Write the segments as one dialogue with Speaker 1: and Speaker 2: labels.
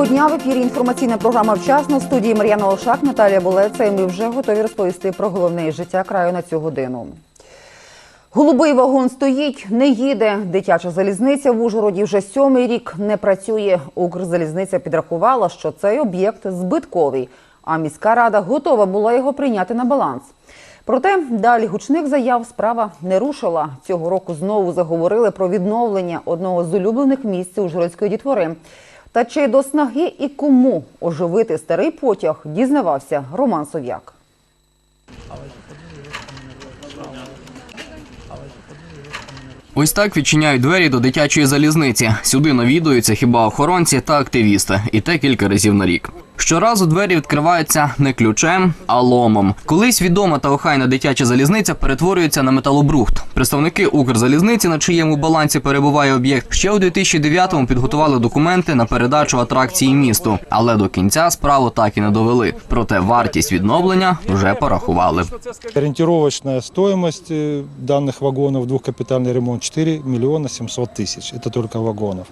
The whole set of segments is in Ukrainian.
Speaker 1: Доброго дня в ефірі. Інформаційна програма вчасно в студії Мар'яна Олшак, Наталія Болеца. І ми вже готові розповісти про головне життя краю на цю годину. Голубий вагон стоїть, не їде. Дитяча залізниця в Ужгороді вже сьомий рік не працює. Укрзалізниця підрахувала, що цей об'єкт збитковий, а міська рада готова була його прийняти на баланс. Проте далі гучних заяв справа не рушила. Цього року знову заговорили про відновлення одного з улюблених місць Ужгородської дітвори. Та чи до снаги і кому оживити старий потяг, дізнавався Роман Сов'як.
Speaker 2: Ось так відчиняють двері до дитячої залізниці. Сюди навідуються хіба охоронці та активісти, і те кілька разів на рік. Щоразу двері відкриваються не ключем, а ломом. Колись відома та охайна дитяча залізниця перетворюється на металобрухт. Представники Укрзалізниці, на чиєму балансі перебуває об'єкт, ще у 2009-му підготували документи на передачу атракції місту, але до кінця справу так і не довели. Проте вартість відновлення вже порахували.
Speaker 3: Ориентировочная стоимость э, данных вагонов, двухкапитальный ремонт 4 миллиона 700 тысяч. Это только вагонов.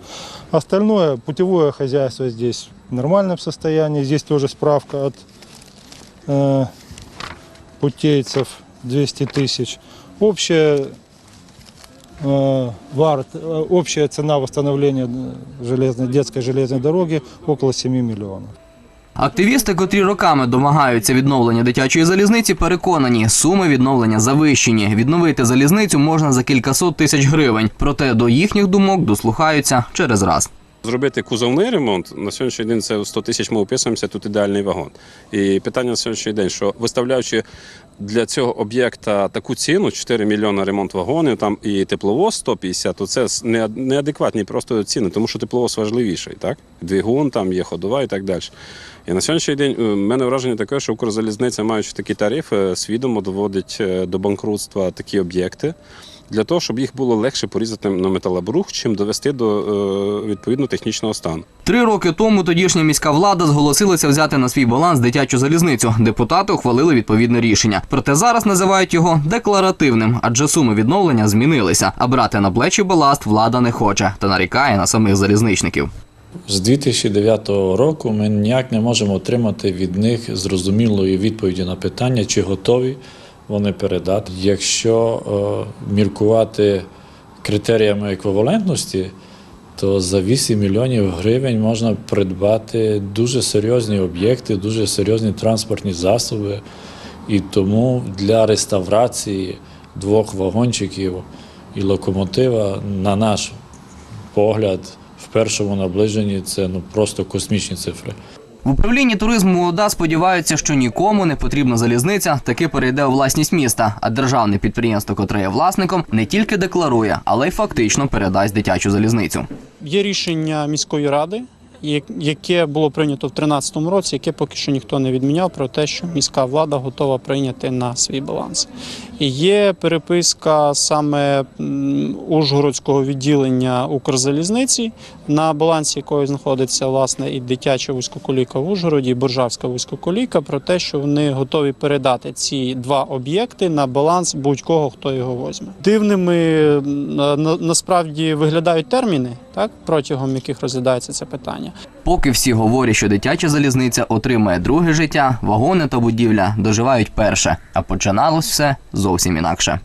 Speaker 3: Остальное, путевое хозяйство здесь в нормальном состоянии. Здесь тоже справка от э, путейцев 200 тысяч. Общая, э, вар- э, общая цена восстановления э, железной, детской железной дороги около 7 миллионов.
Speaker 2: Активісти, котрі роками домагаються відновлення дитячої залізниці, переконані, суми відновлення завищені. Відновити залізницю можна за кількасот тисяч гривень. Проте до їхніх думок дослухаються через раз.
Speaker 4: Зробити кузовний ремонт на сьогоднішній день це 100 тисяч ми описуємося, тут ідеальний вагон. І питання на сьогоднішній день, що виставляючи для цього об'єкта таку ціну 4 мільйони ремонт вагонів, там і тепловоз 150, то це неадекватні просто ціни, тому що тепловоз важливіший, так? Двигун, там є ходова і так далі. І на сьогоднішній день е, в мене враження таке, що Укрзалізниця, маючи такі тарифи, свідомо доводить е, до банкрутства такі об'єкти. Для того, щоб їх було легше порізати на металобрух, чим довести до е, відповідно технічного стану.
Speaker 2: Три роки тому тодішня міська влада зголосилася взяти на свій баланс дитячу залізницю. Депутати ухвалили відповідне рішення. Проте зараз називають його декларативним, адже суми відновлення змінилися. А брати на плечі баласт влада не хоче та нарікає на самих залізничників.
Speaker 5: З 2009 року ми ніяк не можемо отримати від них зрозумілої відповіді на питання, чи готові вони передати. Якщо е, міркувати критеріями еквівалентності, то за 8 мільйонів гривень можна придбати дуже серйозні об'єкти, дуже серйозні транспортні засоби. І тому для реставрації двох вагончиків і локомотива, на наш погляд, в першому наближенні це ну просто космічні цифри.
Speaker 2: В управлінні туризму ОДА сподіваються, що нікому не потрібна залізниця таки перейде у власність міста. А державне підприємство, котре є власником, не тільки декларує, але й фактично передасть дитячу залізницю.
Speaker 6: Є рішення міської ради, яке було прийнято в 2013 році, яке поки що ніхто не відміняв про те, що міська влада готова прийняти на свій баланс. І є переписка саме Ужгородського відділення Укрзалізниці, на балансі якої знаходиться власне і дитяча вузькоколійка в Ужгороді, і Боржавська вузькоколійка, про те, що вони готові передати ці два об'єкти на баланс будь-кого, хто його возьме. Дивними на- насправді виглядають терміни, так протягом яких розглядається це питання.
Speaker 2: Поки всі говорять, що дитяча залізниця отримає друге життя, вагони та будівля доживають перше, а починалось все зовсім інакше.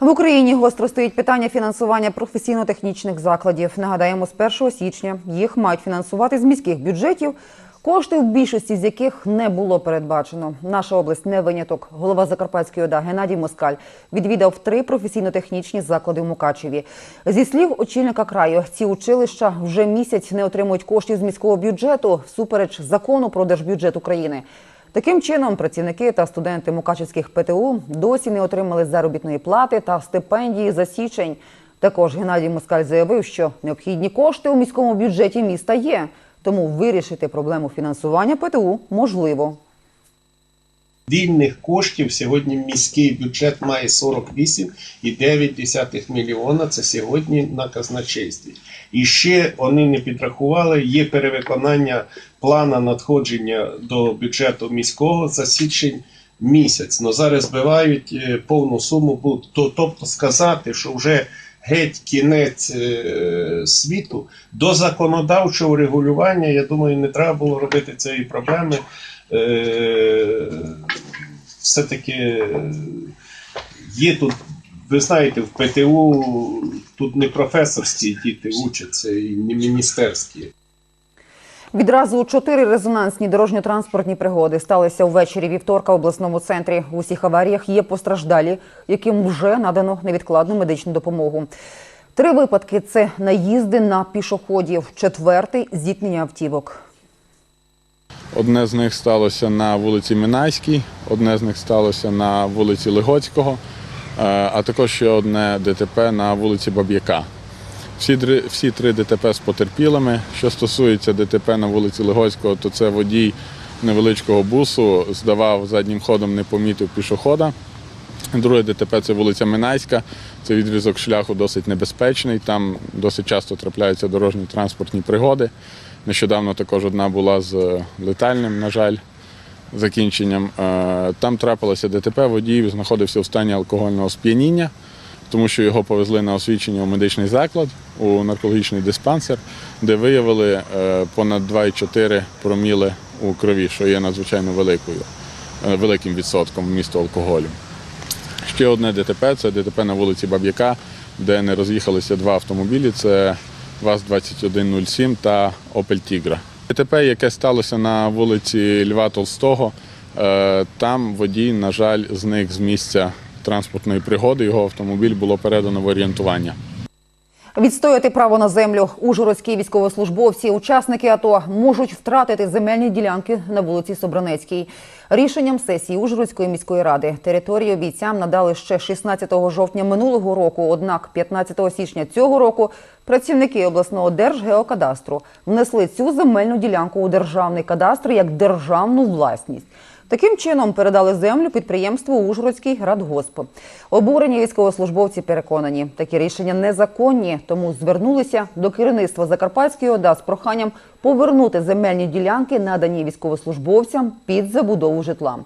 Speaker 1: В Україні гостро стоїть питання фінансування професійно-технічних закладів. Нагадаємо, з 1 січня їх мають фінансувати з міських бюджетів, кошти в більшості з яких не було передбачено. Наша область не виняток. Голова Закарпатської ОДА Геннадій Москаль відвідав три професійно-технічні заклади в Мукачеві. Зі слів очільника краю, ці училища вже місяць не отримують коштів з міського бюджету всупереч закону про держбюджет України. Таким чином, працівники та студенти Мукачевських ПТУ досі не отримали заробітної плати та стипендії за січень. Також Геннадій Москаль заявив, що необхідні кошти у міському бюджеті міста є, тому вирішити проблему фінансування ПТУ можливо.
Speaker 7: Вільних коштів сьогодні міський бюджет має 48,9 мільйона. Це сьогодні на казначействі. І ще вони не підрахували. Є перевиконання плана надходження до бюджету міського за січень місяць. Но зараз збивають е, повну суму. то- Тобто сказати, що вже геть кінець е, світу до законодавчого регулювання, я думаю, не треба було робити цієї проблеми. Е, все-таки е, є тут, ви знаєте, в ПТУ тут не професорські діти учаться і не міністерські.
Speaker 1: Відразу чотири резонансні дорожньо-транспортні пригоди сталися ввечері вівторка в обласному центрі. У всіх аваріях є постраждалі, яким вже надано невідкладну медичну допомогу. Три випадки це наїзди на пішоходів. Четвертий зіткнення автівок.
Speaker 8: Одне з них сталося на вулиці Минайській, одне з них сталося на вулиці Легоцького, е, а також ще одне ДТП на вулиці Баб'яка. Всі, всі три ДТП з потерпілими. Що стосується ДТП на вулиці Легоцького, то це водій невеличкого бусу здавав заднім ходом, не помітив пішохода. Друге ДТП це вулиця Минайська. Це відрізок шляху досить небезпечний. Там досить часто трапляються дорожні транспортні пригоди. Нещодавно також одна була з летальним, на жаль, закінченням. Е, Там трапилося ДТП, водій знаходився в стані алкогольного сп'яніння, тому що його повезли на освідчення у медичний заклад, у наркологічний диспансер, де виявили е, понад 2,4 проміли у крові, що є надзвичайно великою, е, великим відсотком вмісту алкоголю. Ще одне ДТП це ДТП на вулиці Баб'яка, де не роз'їхалися два автомобілі. Це ВАЗ-2107 та Opel Tigra. ДТП, яке сталося на вулиці Льва Толстого, е, там водій, на жаль, зник з місця транспортної пригоди. Його автомобіль було передано в орієнтування.
Speaker 1: Відстояти право на землю ужгородські військовослужбовці, учасники АТО можуть втратити земельні ділянки на вулиці Собранецькій. Рішенням сесії Ужгородської міської ради територію бійцям надали ще 16 жовтня минулого року. Однак 15 січня цього року працівники обласного держгеокадастру внесли цю земельну ділянку у державний кадастр як державну власність. Таким чином передали землю підприємству Ужгородський радгосп. Обурені військовослужбовці переконані, такі рішення незаконні, тому звернулися до керівництва Закарпатської ОДА з проханням повернути земельні ділянки, надані військовослужбовцям під забудову житла.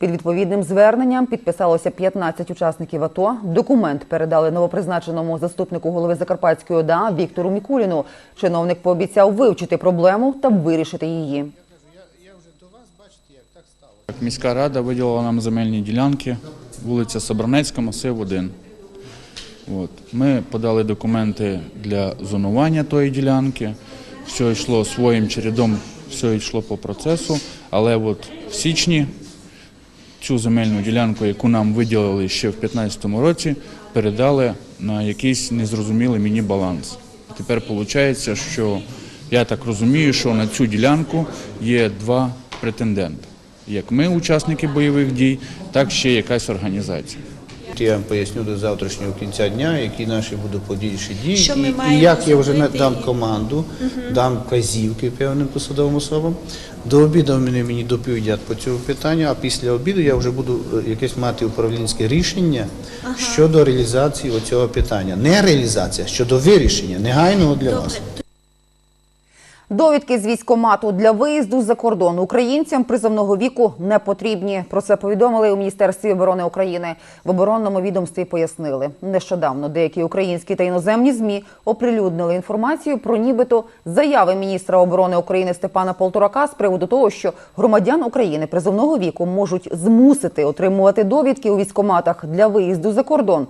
Speaker 1: Під відповідним зверненням підписалося 15 учасників АТО. Документ передали новопризначеному заступнику голови Закарпатської ОДА Віктору Мікуліну. Чиновник пообіцяв вивчити проблему та вирішити її.
Speaker 9: Міська рада виділила нам земельні ділянки, вулиця Собранецька, масив 1. От. Ми подали документи для зонування тої ділянки. Все йшло своїм чередом, все йшло по процесу. Але от в січні цю земельну ділянку, яку нам виділили ще в 2015 році, передали на якийсь незрозумілий мені баланс. Тепер виходить, що я так розумію, що на цю ділянку є два претенденти. Як ми, учасники бойових дій, так ще якась організація.
Speaker 10: Я вам поясню до завтрашнього кінця дня, які наші будуть подальші дії.
Speaker 11: Що ми
Speaker 10: і, і як я вже дам команду, дам вказівки певним посадовим особам. До обіду вони мені доповідять по цьому питанню, а після обіду я вже буду е, якесь мати управлінське рішення щодо реалізації цього питання. Не реалізація, щодо вирішення, негайного для вас.
Speaker 1: Довідки з військомату для виїзду за кордон українцям призовного віку не потрібні. Про це повідомили у міністерстві оборони України. В оборонному відомстві пояснили нещодавно. Деякі українські та іноземні змі оприлюднили інформацію про нібито заяви міністра оборони України Степана Полторака з приводу того, що громадян України призовного віку можуть змусити отримувати довідки у військоматах для виїзду за кордон.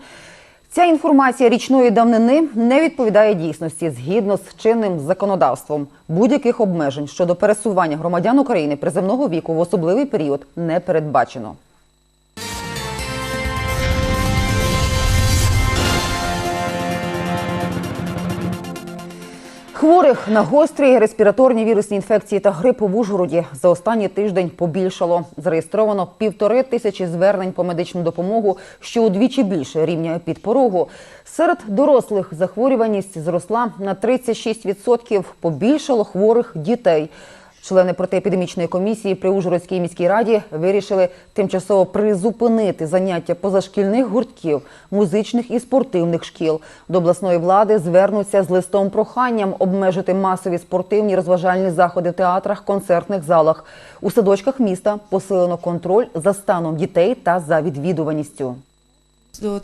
Speaker 1: Ця інформація річної давнини не відповідає дійсності згідно з чинним законодавством. Будь-яких обмежень щодо пересування громадян України приземного віку в особливий період не передбачено. Хворих на гострі респіраторні вірусні інфекції та грип в Ужгороді за останній тиждень побільшало. Зареєстровано півтори тисячі звернень по медичну допомогу, що удвічі більше рівня підпорогу. Серед дорослих захворюваність зросла на 36%. Побільшало хворих дітей. Члени протиепідемічної комісії при Ужгородській міській раді вирішили тимчасово призупинити заняття позашкільних гуртків, музичних і спортивних шкіл. До обласної влади звернуться з листом проханням обмежити масові спортивні розважальні заходи в театрах, концертних залах. У садочках міста посилено контроль за станом дітей та за відвідуваністю.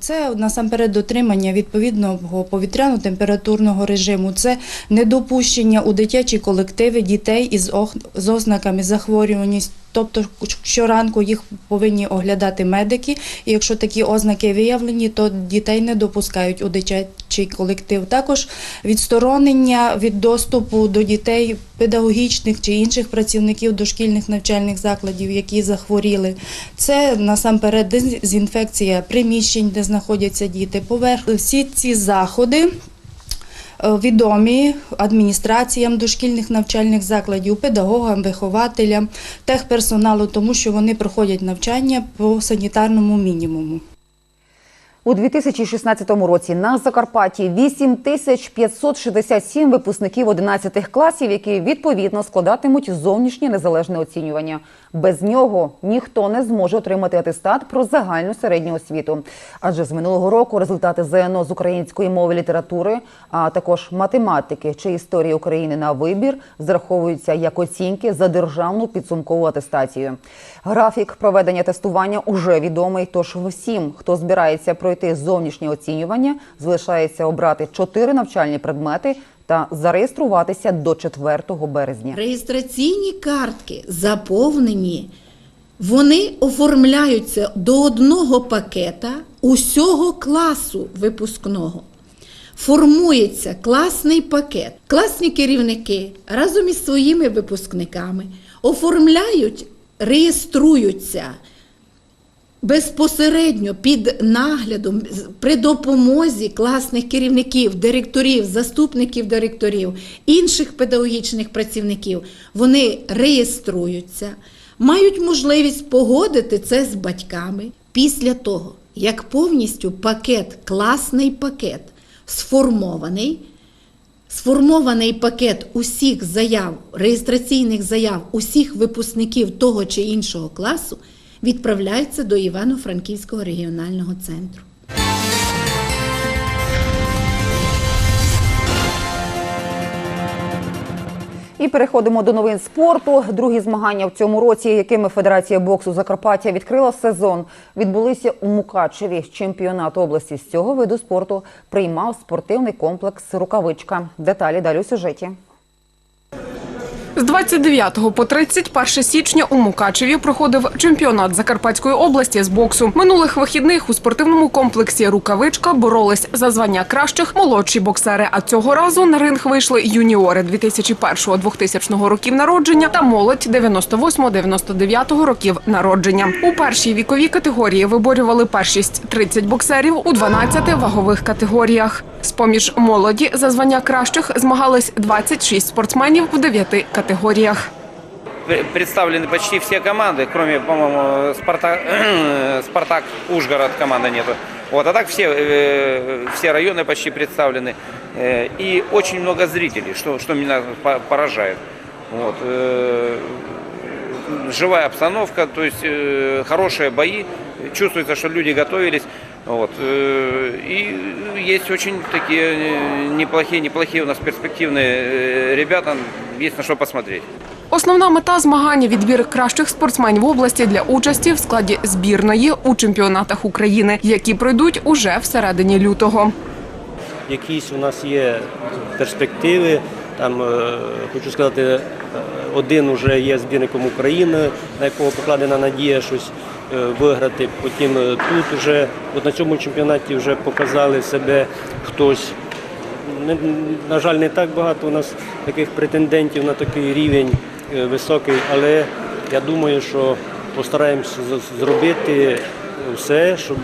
Speaker 11: Це насамперед дотримання відповідного повітряно-температурного режиму. Це недопущення у дитячі колективи дітей із ознаками захворюваність. Тобто щоранку їх повинні оглядати медики, і якщо такі ознаки виявлені, то дітей не допускають у дитячий колектив. Також відсторонення від доступу до дітей педагогічних чи інших працівників дошкільних навчальних закладів, які захворіли. Це насамперед дезінфекція приміщень, де знаходяться діти. Поверх всі ці заходи. Е, Відомі адміністраціям дошкільних навчальних закладів, педагогам, вихователям, техперсоналу, тому що вони проходять навчання по санітарному мінімуму.
Speaker 1: У 2016 році на Закарпатті 8567 випускників 11 класів, які відповідно складатимуть зовнішнє незалежне оцінювання. Без нього ніхто не зможе отримати атестат про загальну середню освіту. Адже з минулого року результати ЗНО з української мови літератури, а також математики чи історії України на вибір зараховуються як оцінки за державну підсумкову атестацію. Графік проведення тестування уже відомий. Тож всім, хто збирається пройти зовнішнє оцінювання, залишається обрати чотири навчальні предмети та зареєструватися до 4 березня.
Speaker 12: Реєстраційні картки заповнені, вони оформляються до одного пакета усього класу випускного. Формується класний пакет. Класні керівники разом із своїми випускниками оформляють, реєструються безпосередньо під наглядом при допомозі класних керівників, директорів, заступників директорів, інших педагогічних працівників, вони реєструються, мають можливість погодити це з батьками після того, як повністю пакет, класний пакет сформований. Сформований пакет усіх заяв, реєстраційних заяв усіх випускників того чи іншого класу відправляється до Івано-Франківського регіонального центру.
Speaker 1: І переходимо до новин спорту. Другі змагання в цьому році, якими Федерація боксу Закарпаття відкрила сезон, відбулися у Мукачеві. Чемпіонат області з цього виду спорту приймав спортивний комплекс Рукавичка. Деталі далі у сюжеті.
Speaker 13: З 29 по 31 січня у Мукачеві проходив чемпіонат Закарпатської області з боксу. Минулих вихідних у спортивному комплексі Рукавичка боролись за звання кращих молодші боксери. А цього разу на ринг вийшли юніори 2001-2000 років народження та молодь 98-99 років народження. У першій віковій категорії виборювали першість 30 боксерів у 12 вагових категоріях. З поміж молоді за звання кращих змагались 26 спортсменів в 9 категоріях.
Speaker 14: Пр- Представлены почти все команды, кроме, по-моему, Спартак, Спартак Ужгород команды нету. Вот, а так все, э, все районы почти представлены. Э, И очень много зрителей, что, что меня по- поражает. Вот, э, живая обстановка, то есть хорошие бои. Чувствуется, что люди готовились. Вот, и есть очень такие неплохие, неплохие у нас перспективные ребята. Есть на что посмотреть.
Speaker 13: Основна мета змагання відбір кращих спортсменів області для участі в складі збірної у чемпіонатах України, які пройдуть уже всередині лютого.
Speaker 15: якісь у нас є перспективи. Там е, хочу сказати, е, один вже є збірником України, на якого покладена надія щось е, виграти. Потім тут вже от на цьому чемпіонаті вже показали себе хтось. Не- На жаль, не так багато у нас таких претендентів на такий рівень е, високий, але я думаю, що постараємося зробити все, щоб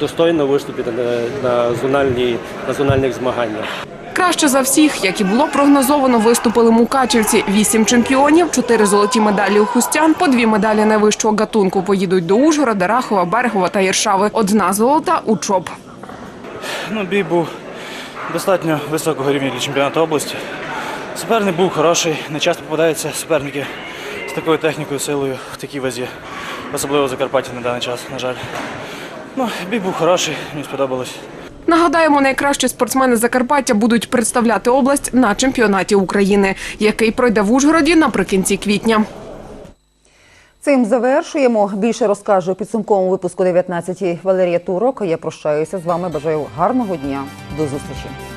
Speaker 15: достойно виступити на, на, зональній, на зональних змаганнях.
Speaker 13: Краще за всіх, як і було прогнозовано, виступили мукачівці. Вісім чемпіонів, чотири золоті медалі у хустян, по дві медалі найвищого гатунку поїдуть до Ужгорода, Рахова, Берегова та Єршави. Одна золота у ЧОП.
Speaker 16: Ну, бій був достатньо високого рівня для чемпіонату області. Суперник був хороший, не часто попадаються суперники з такою технікою, силою в такій вазі, особливо в Закарпатті на даний час, на жаль. Ну, бій був хороший, мені сподобалось.
Speaker 13: Нагадаємо, найкращі спортсмени Закарпаття будуть представляти область на чемпіонаті України, який пройде в Ужгороді наприкінці квітня.
Speaker 1: Цим завершуємо. Більше розкажу у підсумковому випуску 19 Валерія Турок. Я прощаюся з вами. Бажаю гарного дня. До зустрічі.